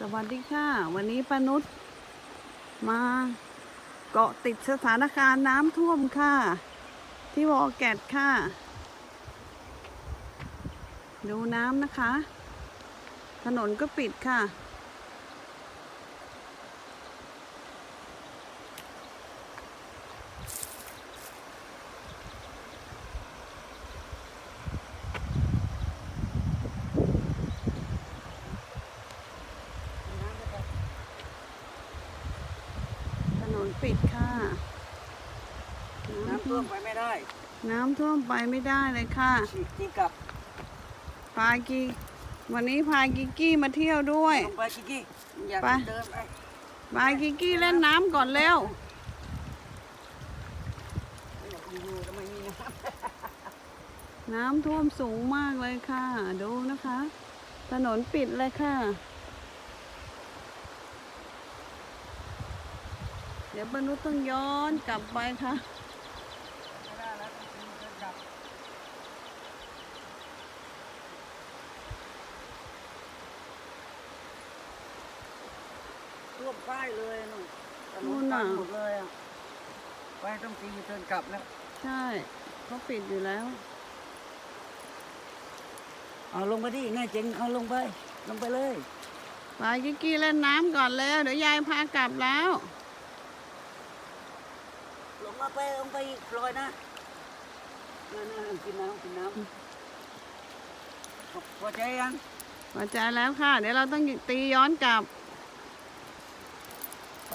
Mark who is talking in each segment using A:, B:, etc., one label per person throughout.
A: สวัสดีค่ะ วันนี้ป้านุชมาเกาะติดสถานการณ์น้ำท่วมค่ะ ที่วอแกตค่ะ ดูน้ำนะคะ ถนนก็ปิดค่ะ ถ นนปิดค่ะ
B: น้ำท่วมไปไม่ได้
A: น้ำท่วมไปไม่ได้เลยค่ะ
B: ฉีกที่กลับ
A: พากีวันนี้พากิกกี้มาเที่ยวด้วย
B: ลงไปชิกกี้อยาก
A: ไป
B: เดินไป
A: พากิกกี้เล่นน้ำก่อนเร็ว
B: อยู่ๆก็ไม่มีน้
A: น้ำท่วมสูงมากเลยค่ะ ดูนะคะ ถนนปิดเลยค่ะ เดี๋ยวปนุษต้องย้อนกลับไปค่ะำ
B: ไม่ได้แล้วต้องเดินกลับท่วมป้ายเลยนู่นถน
A: นู่
B: น
A: น
B: ตั
A: น่ะ
B: นหมดเลยอะไปต้องตีเดินกลับแล้ว
A: ใช่เขาปิดอยู่แล้ว
B: เอาลงไปดิแน่เจ๋งเอาลงไป ลงไปเลย
A: พากิกกี้เล่นน้ำก่อนแล้วเดี๋ยวยายพากลับแล้ว
B: ลง มาไปลงไปอีกลอยนะนั่นๆกินน้ำกินน้ำพอใจยัง
A: พอใจแล้วค่ะ เดี๋ยวเราต้องตีย้อนกลับ
B: ไป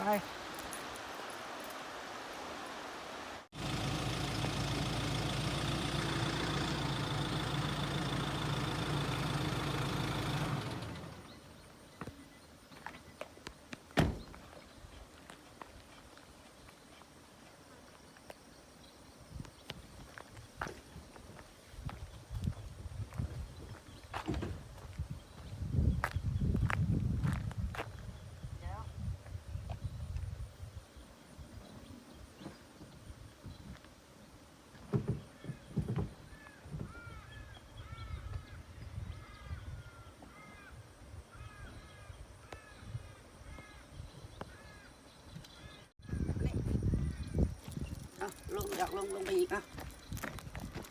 B: เอาลงอยากลงลงไปอีกอะ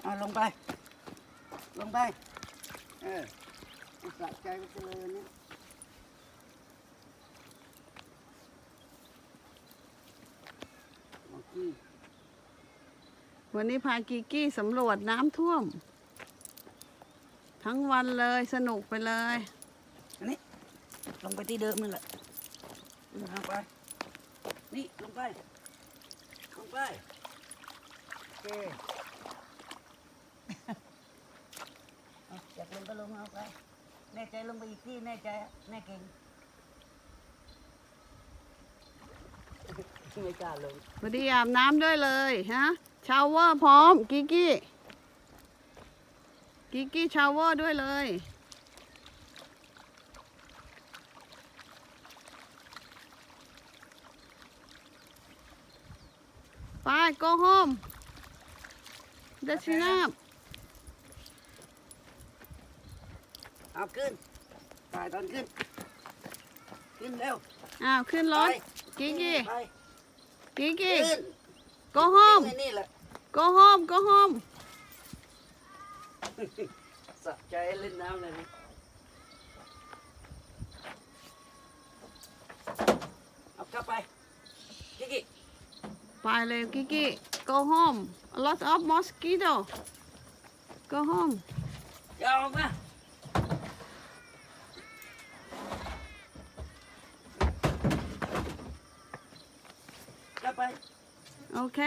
B: เอาลงไป ลงไป เออเอาสะใจไปเลยวันนี้โอเค
A: วันนี้พากิกกี้สำรวจน้ำท่วม ทั้งวันเลยสนุกไปเลย
B: อันนี้ลงไปที่เดิมนั่นแหละลงไป นี่ลงไป ลงไปโอ เอาอยากลงก็ลงเอาไป แน่ใจลงไปอีกที่แน่ใจแน่เก่งไม่กล้าลง
A: พอดีอาบน้ำด้วยเลยฮะชาวเวอร์พร้อมกิกกี้กิกกี้ชาวเวอร์ด้วยเลยไป go home เดชินาบ
B: เอาขึ้นถ่ายตอนขึ้น ขึ้นเร็ว
A: อ้าวขึ้นรถ
B: ไป
A: กิกกี้
B: ไป
A: กิกกี้
B: ขึ้น
A: go home
B: ขึ้นไอ้นี่แหละ
A: go home go home
B: สะใจเล่นน้ำเลยนะเอากลับไปกิกกี้
A: ไปเลยกิกกี้ go home a lot of mosquito go home
B: อย่าออกมากลับไป
A: โอเค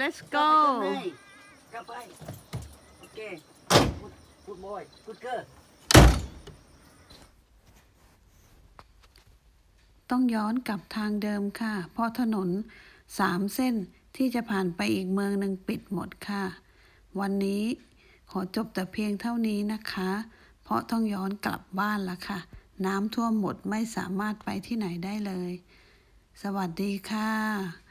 A: let's
B: กลับ
A: go
B: ไปข้างในกลับไปโอเคพูดพูดบอยพูดเกอร์
A: ต้องย้อนกลับทางเดิมค่ะ เพราะถนนสามเส้น ที่จะผ่านไปอีกเมืองหนึ่งปิดหมดค่ะ วันนี้ขอจบแต่เพียงเท่านี้นะคะ เพราะต้องย้อนกลับบ้านละค่ะ น้ำท่วมหมดไม่สามารถไปที่ไหนได้เลย สวัสดีค่ะ